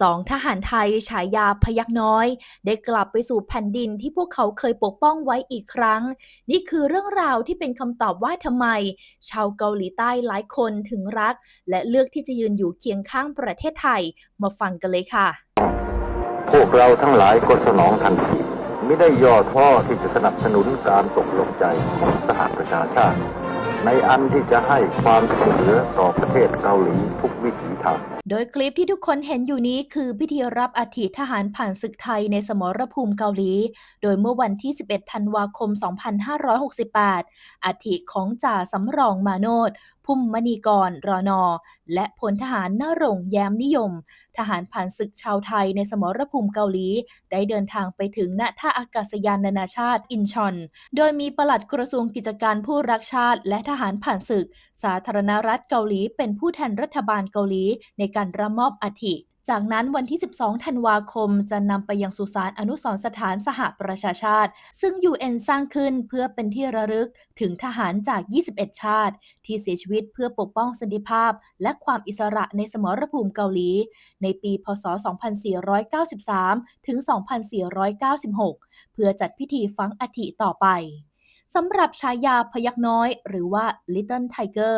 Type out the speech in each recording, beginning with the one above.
สองทหารไทยฉายาพยักน้อย ได้กลับไปสู่แผ่นดินที่พวกเขาเคยปกป้องไว้อีกครั้ง นี่คือเรื่องราวที่เป็นคำตอบว่าทำไม ชาวเกาหลีใต้หลายคนถึงรัก และเลือกที่จะยืนอยู่เคียงข้างประเทศไทย มาฟังกันเลยค่ะ พวกเราทั้งหลายก็สนองทันทีไม่ได้ย่อท้อที่จะสนับสนุนการตกลงใจของสหประชาชาติ ในอันที่จะให้ความช่วยเหลือต่อประเทศเกาหลีทุกวิถีทาง โดยคลิปที่ทุกคนเห็นอยู่นี้คือพิธีรับอาถิทหารผ่านศึกไทยในสมรภูมิเกาหลี โดยเมื่อวันที่ 11 ธันวาคม 2568 อาถิของจ่าสำรองมาโนด พุ่มมณีกรรอนอ และพลทหารนารงแย้มนิยม ทหารผ่านศึกชาวไทยในสมรภูมิเกาหลี ได้เดินทางไปถึงณท่าอากาศยานนานาชาติอินชอน โดยมีปลัดกระทรวงกิจการผู้รักชาติ และทหารผ่านศึก สาธารณรัฐเกาหลี เป็นผู้แทนรัฐบาลเกาหลีในการรับมอบอัฐิ จากนั้นวันที่ 12 ธันวาคม จะนำไปยังสุสานอนุสรสถานสหประชาชาติ ซึ่ง UN สร้างขึ้นเพื่อเป็นที่ระลึกถึงทหารจาก 21 ชาติ ที่เสียชีวิตเพื่อปกป้องสันติภาพ และความอิสระในสมรภูมิเกาหลี ในปี พศ 2493 ถึง 2496 เพื่อจัดพิธีฝังอาถิต่อไปสำหรับฉายาพยักน้อย หรือว่า Little Tiger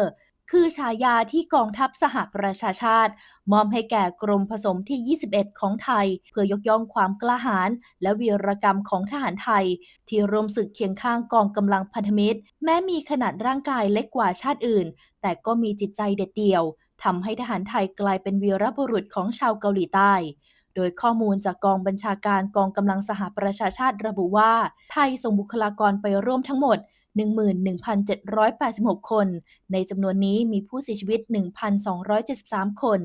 คือฉายาที่กองทัพสหประชาชาติ มอบให้แก่กรมผสมที่ 21 ของไทย เพื่อยกย่องความกล้าหาญและวีรกรรมของทหารไทย ที่ร่วมศึกเคียงข้างกองกำลังพันธมิตร แม้มีขนาดร่างกายเล็กกว่าชาติอื่น แต่ก็มีจิตใจเด็ดเดี่ยวทำให้ทหารไทยกลายเป็นวีรบุรุษของชาวเกาหลีใต้โดยข้อมูลจากกองบัญชาการกองกำลังสหประชาชาติระบุว่า ไทยส่งบุคลากรไปร่วมทั้งหมด 11,786 คน ในจำนวนนี้มีผู้เสียชีวิต 1,273 คน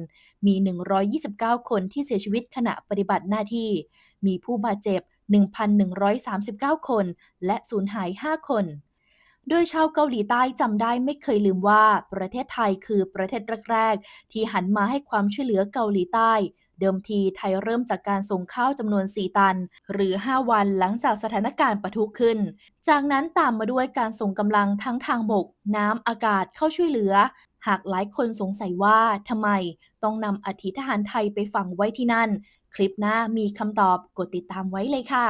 มี 129 คนที่เสียชีวิตขณะปฏิบัติหน้าที่ มีผู้บาดเจ็บ 1,139 คน และสูญหาย 5 คนโดยชาวเกาหลีใต้จำได้ไม่เคยลืมว่าประเทศไทยคือประเทศแรก ๆ ที่หันมาให้ความช่วยเหลือเกาหลีใต้ เดิมทีไทยเริ่มจากการส่งข้าวจำนวน 4 ตัน หรือ 5 วันหลังจากสถานการณ์ปะทุขึ้น จากนั้นตามมาด้วยการส่งกำลังทั้งทางบก น้ำอากาศเข้าช่วยเหลือ หากหลายคนสงสัยว่าทำไมต้องนำอธิทหารไทยไปฝังไว้ที่นั่น คลิปหน้ามีคำตอบกดติดตามไว้เลยค่ะ